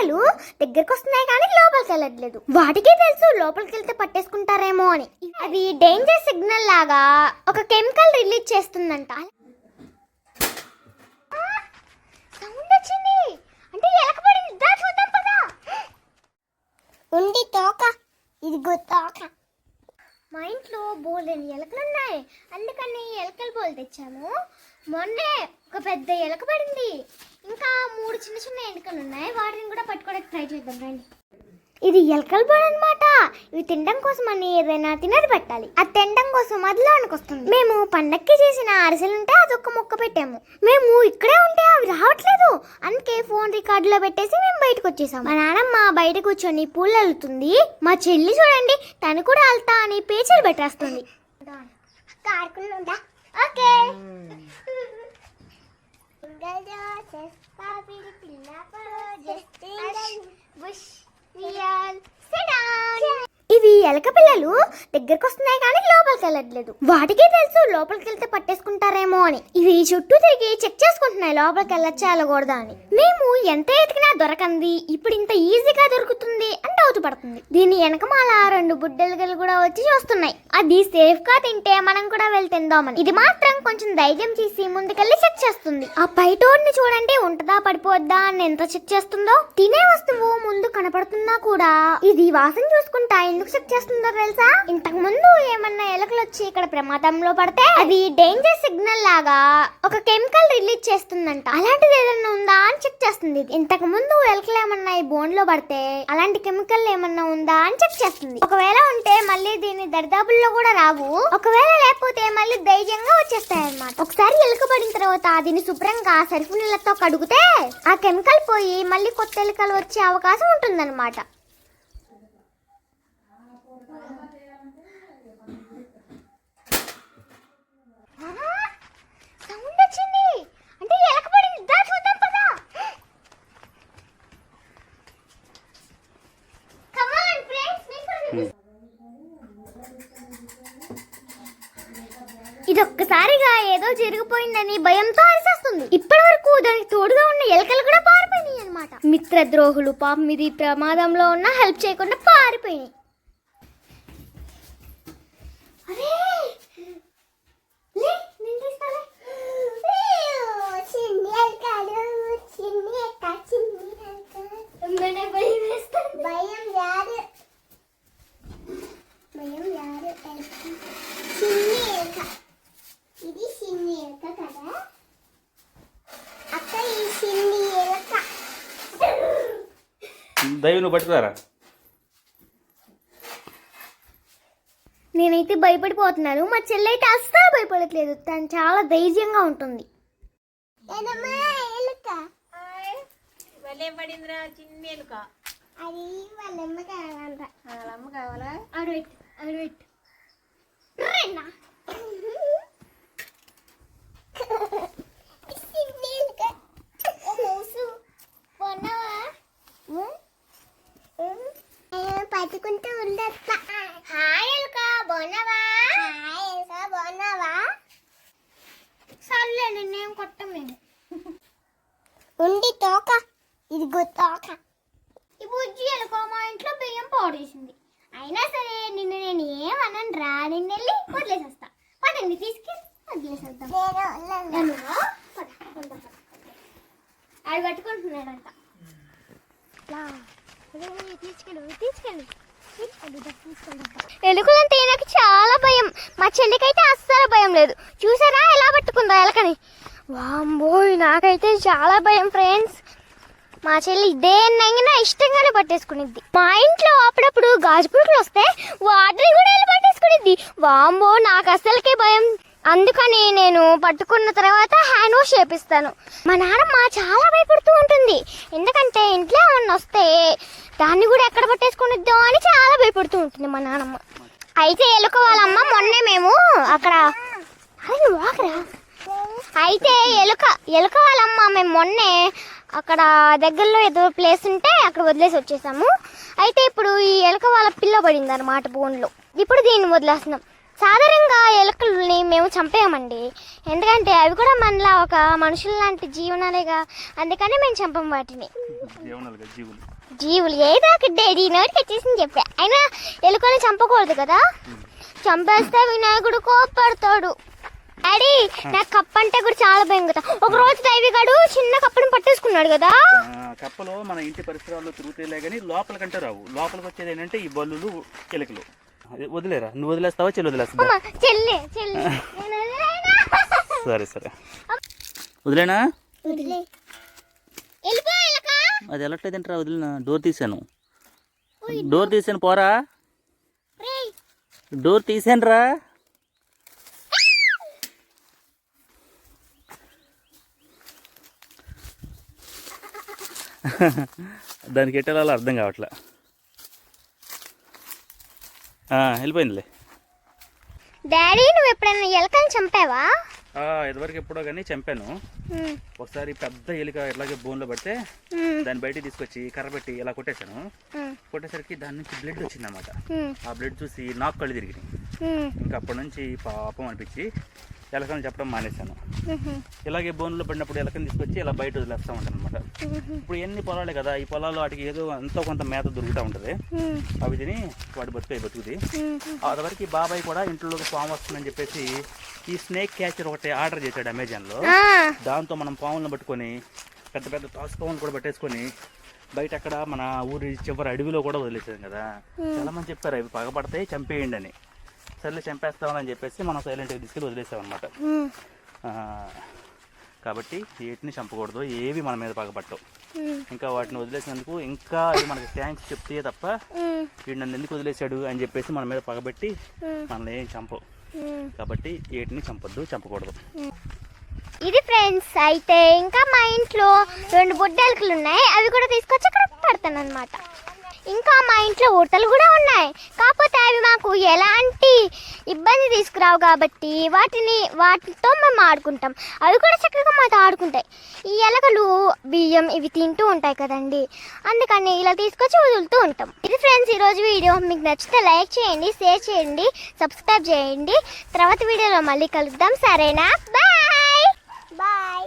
పిల్లలు దగ్గరకు వస్తున్నాయి కానీ లోపలికి వెళ్ళట్లేదు. వాటికి తెలుసు లోపలికి వెళ్తే పట్టేసుకుంటారేమో అని. అది డేంజర్ సిగ్నల్ లాగా ఒక కెమికల్ రిలీజ్ చేస్తుందంట. సౌండ్ వచ్చింది. అంటే ఎలకబడింది దా చూద్దాం పదా. ఉంది తోక. ఇదిగో తోక. మా ఇంట్లో బోలేని ఎలకలు ఉన్నాయి. అందుకని ఎలకల బోలు తెచ్చాము. మొన్నే ఒక పెద్ద ఎలక పడింది. ఇంకా మూడు చిన్న చిన్న ఉన్నాయి వాటిని కూడా పట్టుకోవడానికి ట్రై చేద్దాం రండి. ఇది ఎలకల బోల్ అనమాట ఇవి తినడం కోసం అని ఏదైనా తినది పెట్టాలి. అది తినడం కోసం అదిలోనికి వస్తుంది. మేము పండక్కి చేసిన అరిసెలు ఉంటే అదొక మొక్క పెట్టాము. మేము ఇక్కడే ఉంటే అవి రావట్లేదు. అందుకే ఫోన్ రికార్డులో పెట్టేసి మేము బయటకు వచ్చేసాం మా నాన్నమ్మ బయట కూర్చొని పూలు అల్లుతుంది. మా చెల్లి చూడండి తను కూడా అల్తా అని పేచీలు పెట్టేస్తుంది. ఓకే. ఇవి ఎలక పిల్లలు దగ్గరకు వస్తున్నాయి కానీ లోపలికి వెళ్ళట్లేదు. వాటికే తెలుసు లోపలికి వెళ్తే పట్టేసుకుంటారేమో అని. ఇవి చుట్టూ తిరిగి చెక్ చేసుకుంటున్నాయి లోపలికి వెళ్ళొచ్చా వెళ్ళకూడదా అని. మేము ఎంత ఎతికినా దొరకంది ఇప్పుడు ఇంత ఈజీగా దొరుకుతుంది అని డౌట్ పడుతుంది. దీని వెనకమాల రెండు బుడ్డలు కూడా వచ్చి చూస్తున్నాయి. అది సేఫ్గా తింటే మనం కూడా వెళ్ళి తిందామని. ఇది మాత్రం కొంచెం ధైర్యం చేసి ముందుకెళ్ళి చెక్ చేస్తుంది. ఆ బయటోడిని చూడండి ఉంటదా పడిపోద్దా అని ఎంత చెక్ చేస్తుందో? తినే వస్తువు ముందు కనపడుతున్నా కూడా? ఇది వాసన చూసుకుంటా ఎందుకు చెక్ చేస్తుందో తెలుసా? ఇంతకు ముందు ఏమన్నా ఎలకలు వచ్చి ఇక్కడ ప్రమాదంలో పడితే అది డేంజర్ సిగ్నల్ లాగా ఒక కెమికల్ రిలీజ్ చేస్తుందంట. అలాంటిది ఏదైనా ఉందా అని చెక్ చేస్తుంది. ఇంతకు ముందు ఎలకలు ఏమన్నా ఈ బోన్లో పడితే అలాంటి కెమికల్ ఏమన్నా ఉందా అని చెక్ చేస్తుంది. ఒకవేళ ఉంటే మళ్ళీ దీని దరిదాపుల్లో కూడా రావు. ఒకవేళ లేకపోతే మళ్ళీ ధైర్యంగా వచ్చేస్తాయి అన్నమాట ఒకసారి ఎలుక పడిన తర్వాత దీన్ని శుభ్రంగా సరిపు నీళ్ళతో కడుగుతే ఆ కెమికల్ పోయి మళ్ళీ కొత్త ఎలుకలు వచ్చే అవకాశం ఉంటుందన్నమాట సౌండ్ వచ్చింది అంటే ఎలక పడింది దా చూద్దాం పదా కమ్ ఆన్ ఫ్రెండ్స్ ఇది ఒక్కసారిగా ఏదో జరిగిపోయిందని భయంతో అరిసేస్తుంది ఇప్పటి వరకు దానికి తోడుగా ఉన్న ఎలకలు కూడా పారిపోయినాయి అనమాట మిత్రద్రోహులు పాపం ఇది ప్రమాదంలో ఉన్న హెల్ప్ చేయకుండా పారిపోయినాయి అరే లే, నేను తీస్తాలే. అమ్మనే భయం వేస్తుంది. భయం యారు భయం యారు చిన్ని ఎలుక ఇది చిన్ని ఎలుక కదా అక్క ఈ చిన్ని ఎలుక దైవం నువ్వు పట్టుకురారా? నేనైతే భయపడిపోతున్నాను. మా చెల్లి అయితే అస్సలు భయపడట్లేదు. తను చాలా ధైర్యంగా ఉంటుంది. ఏదమ్మా ఎలుక భలే పడిందిరా చిన్న ఎలుక అది వాళ్ళమ్మ కావాలంట వాళ్ళ అమ్మ కావాలా అడవెట్ అడవెట్ చిన్ని ఎలుక ఓ మోసు కొన్నావా పట్టుకుంటూ ఉండొస్తా హాయ్ ఎలుక బాగున్నావా? హాయ్ ఎలుక బాగున్నావా? సర్లే నిన్నేం కొట్టం ఉంది తోక ఇదిగో తోక. ఈ బుజ్జి ఎలుక మా ఇంట్లో బియ్యం పాడేసింది. అయినా సరే నిన్ను నేను ఏమనను రా నిన్ను వెళ్ళి వదిలేసేస్తా. పదండి తీసుకెళ్ళి వదిలేసేద్దాం. అది పట్టుకుంటున్నాడంట ఎలుకలంటే నాకు చాలా భయం. మా చెల్లికైతే అస్సలు భయం లేదు. చూసారా ఎలా పట్టుకుందా ఎలకని? వాంబోయ్ నాకైతే చాలా భయం ఫ్రెండ్స్. మా చెల్లి దేన్నైనా ఇష్టంగానే పట్టేసుకునిద్ది. మా ఇంట్లో అప్పుడప్పుడు గాజు పురుగులు వస్తే వాటిని కూడా వెళ్ళి పట్టేసుకునిద్ది. వాంబో నాకు అస్సలకే భయం. అందుకని నేను పట్టుకున్న తర్వాత హ్యాండ్ వాష్ చేపిస్తాను. మా నాన్నమ్మ చాలా భయపడుతూ ఉంటుంది. ఎందుకంటే ఇంట్లో ఏమన్నా వస్తే దాన్ని కూడా ఎక్కడ పట్టేసుకునిద్దో అని చాలా భయపడుతూ ఉంటుంది మా నాన్నమ్మ. అయితే ఎలుక వాళ్ళమ్మ మొన్నే మేము అక్కడ అది వాకరా అయితే ఎలుక ఎలుక వాళ్ళమ్మ మేము మొన్నే అక్కడ దగ్గరలో ఏదో ప్లేస్ ఉంటే అక్కడ వదిలేసి వచ్చేసాము. అయితే ఇప్పుడు ఈ ఎలుక వాళ్ళ పిల్ల పడింది అనమాట బోన్లో. ఇప్పుడు దీన్ని వదిలేస్తున్నాం. సాధారణంగా ఎలుకల్ని మేము చంపేయమండి. ఎందుకంటే అవి కూడా మనలా ఒక మనుషుల లాంటి జీవనాలేగా. అందుకని మేము చంపం వాటిని. జీవులు. ఏదో ఒక డాడీ నోటికి వచ్చేసి చెప్పా. అయినా ఎలుకని చంపకూడదు కదా? చంపేస్తే వినాయకుడు కోపడతాడు డాడీ నాకు కప్ప అంటే కూడా చాలా భయం కదా. ఒక రోజు దైవిగాడు చిన్న కప్పని పట్టేసుకున్నాడు కదా? కప్పలు మన ఇంటి పరిసరాల్లో తిరుగుతాయిలే కానీ లోపలికంటే రావు. లోపలికి వచ్చేది ఏంటంటే ఈ బల్లులు వదిలేరా? నువ్వు వదిలేస్తావా? చెల్లి వదిలేయనా? సరే సరే. వదిలేనా? అది వెళ్ళట్లేదంటారా వదిలిన? డోర్ తీసాను డోర్. తీసాను పోరా. డోర్ తీసాను రా దానికి ఎట్టాలో అర్థం కావట్లే. వెళ్ళిపోయిందిలే. డాడీ నువ్వు ఎప్పుడైనా ఎలకని చంపావా? ఇదివరకు ఎప్పుడో కానీ చంపాను. ఒకసారి పెద్ద ఎలిక ఇట్లాగే బోన్లో పడితే దాన్ని బయటికి తీసుకొచ్చి కర్ర పెట్టి ఇలా కొట్టేశాను. కొట్టేసరికి దాని నుంచి బ్లడ్ వచ్చిందన్నమాట. ఉమ్, ఆ బ్లడ్ చూసి నాకు కళ్ళు తిరిగినాయి. ఉమ్, ఇంకా అప్పటి నుంచి పాపం అనిపించి ఎలకని చెప్పడం మానేశాను. ఇలాగే బోన్లో పడినప్పుడు ఎలకని తీసుకొచ్చి ఇలా బయట వదిలేస్తూ ఉంటాను అనమాట ఇప్పుడు ఎన్ని పొలాలే కదా ఈ పొలాల్లో వాటికి ఏదో ఎంతో కొంత మేత దొరుకుతూ ఉంటుంది. అవి తిని వాటి బతుకు బతుకుది. అదివరకు ఈ బాబాయ్ కూడా ఇంట్లోకి పాము వస్తుందని చెప్పేసి ఈ స్నేక్ క్యాచర్ ఒకటి ఆర్డర్ చేశాడు అమెజాన్లో. దాంతో మనం పాములను పట్టుకొని పెద్ద పెద్ద తాసు పాములు కూడా పట్టేసుకొని బయట అక్కడ మన ఊరి చివరి అడవిలో కూడా వదిలేసాం కదా. చాలా మంది చెప్పారు అవి పగపడతాయి చంపేయండి అని. సర్లే చంపేస్తామని చెప్పేసి మనం సైలెంట్గా తీసుకెళ్ళి వదిలేసాం అనమాట ఉమ్, కాబట్టి వీటిని చంపకూడదు ఏవి మన మీద పగపట్టవు. ఇంకా వాటిని వదిలేసినందుకు ఇంకా మనకి థ్యాంక్స్ చెప్తే తప్ప వీడు నన్ను ఎందుకు వదిలేశాడు అని చెప్పేసి మన మీద పగబెట్టి మనల్ని ఏం చంపవు. కాబట్టి వీటిని చంపొద్దు చంపకూడదు. ఇది ఫ్రెండ్స్ అయితే ఇంకా మా ఇంట్లో రెండు బుడ్డెలకలు ఉన్నాయి అవి కూడా తీసుకొచ్చి అక్కడ పెడతాను అనమాట ఇంకా మా ఇంట్లో ఊటలు కూడా ఉన్నాయి. కాకపోతే అవి మాకు ఎలాంటి ఇబ్బంది తీసుకురావు కాబట్టి వాటిని వాటితో మేము ఆడుకుంటాం. అవి కూడా చక్కగా మాతో ఆడుకుంటాయి. ఈ ఎలకలు బియ్యం ఇవి తింటూ ఉంటాయి కదండి. అందుకని ఇలా తీసుకొచ్చి వదులుతూ ఉంటాం. ఇది ఫ్రెండ్స్ ఈరోజు వీడియో. మీకు నచ్చితే లైక్ చేయండి షేర్ చేయండి సబ్స్క్రైబ్ చేయండి. తర్వాత వీడియోలో మళ్ళీ కలుద్దాం. సరేనా? బాయ్!